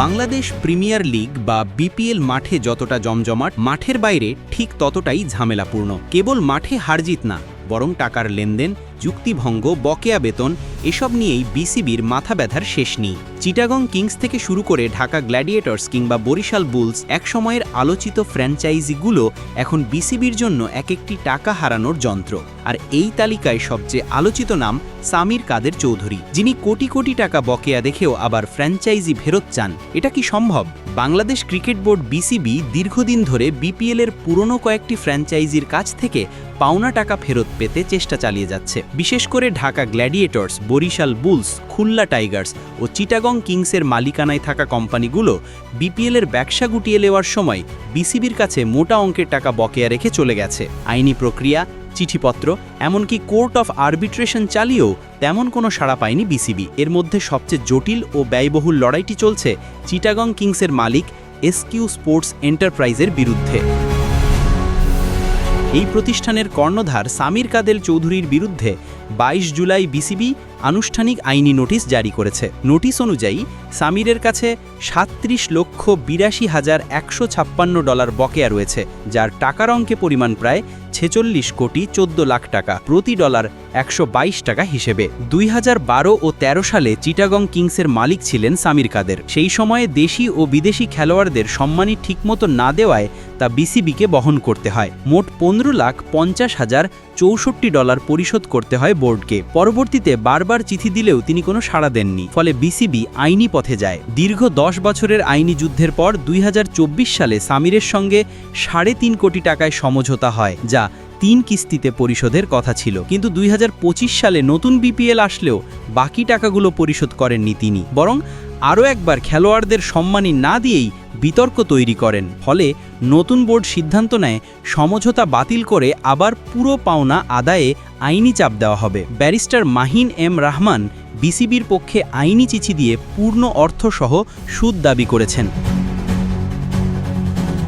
Bangladesh premier league বা BPL মাঠে যতটা জমজমাট, মাঠের বাইরে ঠিক ততটাই ঝামেলাপূর্ণ। কেবল মাঠে হারজিত না, বরং টাকার লেনদেন, যুক্তিভঙ্গ, বকেয়া বেতন এসব নিয়েই বিসিবির মাথা ব্যথার শেষ নেই। চিটাগং কিংস থেকে শুরু করে ঢাকা গ্ল্যাডিয়েটর্স কিংবা বরিশাল বুলস একসময়ের আলোচিত ফ্র্যাঞ্চাইজিগুলো এখন বিসিবির জন্য এক একটি টাকা হারানোর যন্ত্র। আর এই তালিকায় সবচেয়ে আলোচিত নাম সামির কাদের চৌধুরী, যিনি কোটি কোটি টাকা বকেয়া দেখেও আবার ফ্র্যাঞ্চাইজি ফেরত চান। এটা কি সম্ভব? বাংলাদেশ ক্রিকেট বোর্ড বিসিবি দীর্ঘদিন ধরে বিপিএলের পুরনো কয়েকটি ফ্র্যাঞ্চাইজির কাছ থেকে পাওনা টাকা ফেরত পেতে চেষ্টা চালিয়ে যাচ্ছে। বিশেষ করে Dhaka Gladiators Barishal Bulls, Khulna Tigers ও চিটাগং কিংসের মালিকানায় থাকা কোম্পানিগুলো বিপিএলের ব্যবসা গুটিয়ে নেওয়ার সময় বিসিবির কাছে মোটা অঙ্কের টাকা বকেয়া রেখে চলে গেছে। আইনি প্রক্রিয়া, চিঠিপত্র, এমনকি কোর্ট অফ আরবিট্রেশন চালিয়েও তেমন কোনো সাড়া পায়নি বিসিবি। এর মধ্যে সবচেয়ে জটিল ও ব্যয়বহুল লড়াইটি চলছে চিটাগং কিংসের মালিক এসকিউ স্পোর্টস এন্টারপ্রাইজের বিরুদ্ধে। এই প্রতিষ্ঠানের কর্ণধার সামির কাদেল চৌধুরীর বিরুদ্ধে ২২ জুলাই বিসিবি আনুষ্ঠানিক আইনি নোটিশ জারি করেছে। নোটিশ অনুযায়ী, সামিরের কাছে সাত্রিশ লক্ষ বিরাশি হাজার একশো ছাপ্পান্ন ডলার বকেয়া রয়েছে, যার টাকার অঙ্কে পরিমাণ প্রায় ছেচল্লিশ কোটি চোদ্দ লাখ টাকা, প্রতি ডলার একশো বাইশ টাকা হিসেবে। দুই হাজার বারো ও ১৩ সালে চিটাগং কিংসের মালিক ছিলেন সামির কাদের। সেই সময়ে দেশি ও বিদেশি খেলোয়াড়দের সম্মানী ঠিকমতো না দেওয়ায় তা বিসিবিকে বহন করতে হয়। মোট পনেরো লাখ পঞ্চাশ হাজার চৌষট্টি ডলার পরিশোধ করতে হয় বোর্ডকে। পরবর্তীতে বারবার চিঠি দিলেও তিনি কোনো সাড়া দেননি। ফলে বিসিবি আইনি পথে যায়। দীর্ঘ দশ বছরের আইনি যুদ্ধের পর দুই হাজার চব্বিশ সালে সামিরের সঙ্গে সাড়ে তিন কোটি টাকায় সমঝোতা হয়, যা তিন কিস্তিতে পরিশোধের কথা ছিল। কিন্তু দুই হাজার পঁচিশ সালে নতুন বিপিএল আসলেও বাকি টাকাগুলো পরিশোধ করেননি তিনি। বরং আরও একবার খেলোয়াড়দের সম্মানী না দিয়েই বিতর্ক তৈরি করেন। ফলে নতুন বোর্ড সিদ্ধান্ত নেয়, সমঝোতা বাতিল করে আবার পুরো পাওনা আদায়ে আইনি চাপ দেওয়া হবে। ব্যারিস্টার মাহিন এম রহমান বিসিবির পক্ষে আইনি চিঠি দিয়ে পূর্ণ অর্থসহ সুদ দাবি করেছেন।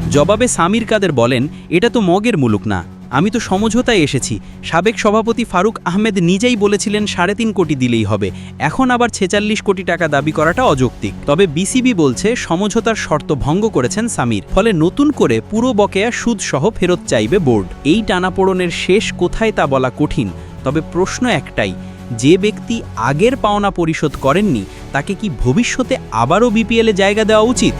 জবাবে সামির কাদের বলেন, এটা তো মগের মুলুক না। আমি তো সমঝোতায় এসেছি। সাবেক সভাপতি ফারুক আহমেদ নিজেই বলেছিলেন সাড়ে তিন কোটি দিলেই হবে। এখন আবার ছেচাল্লিশ কোটি টাকা দাবি করাটা অযৌক্তিক। তবে বিসিবি বলছে, সমঝোতার শর্ত ভঙ্গ করেছেন সামির। ফলে নতুন করে পুরো বকেয়া সুদসহ ফেরত চাইবে বোর্ড। এই টানাপোড়নের শেষ কোথায় তা বলা কঠিন। তবে প্রশ্ন একটাই, যে ব্যক্তি আগের পাওনা পরিশোধ করেননি, তাকে কি ভবিষ্যতে আবারও বিপিএলে জায়গা দেওয়া উচিত?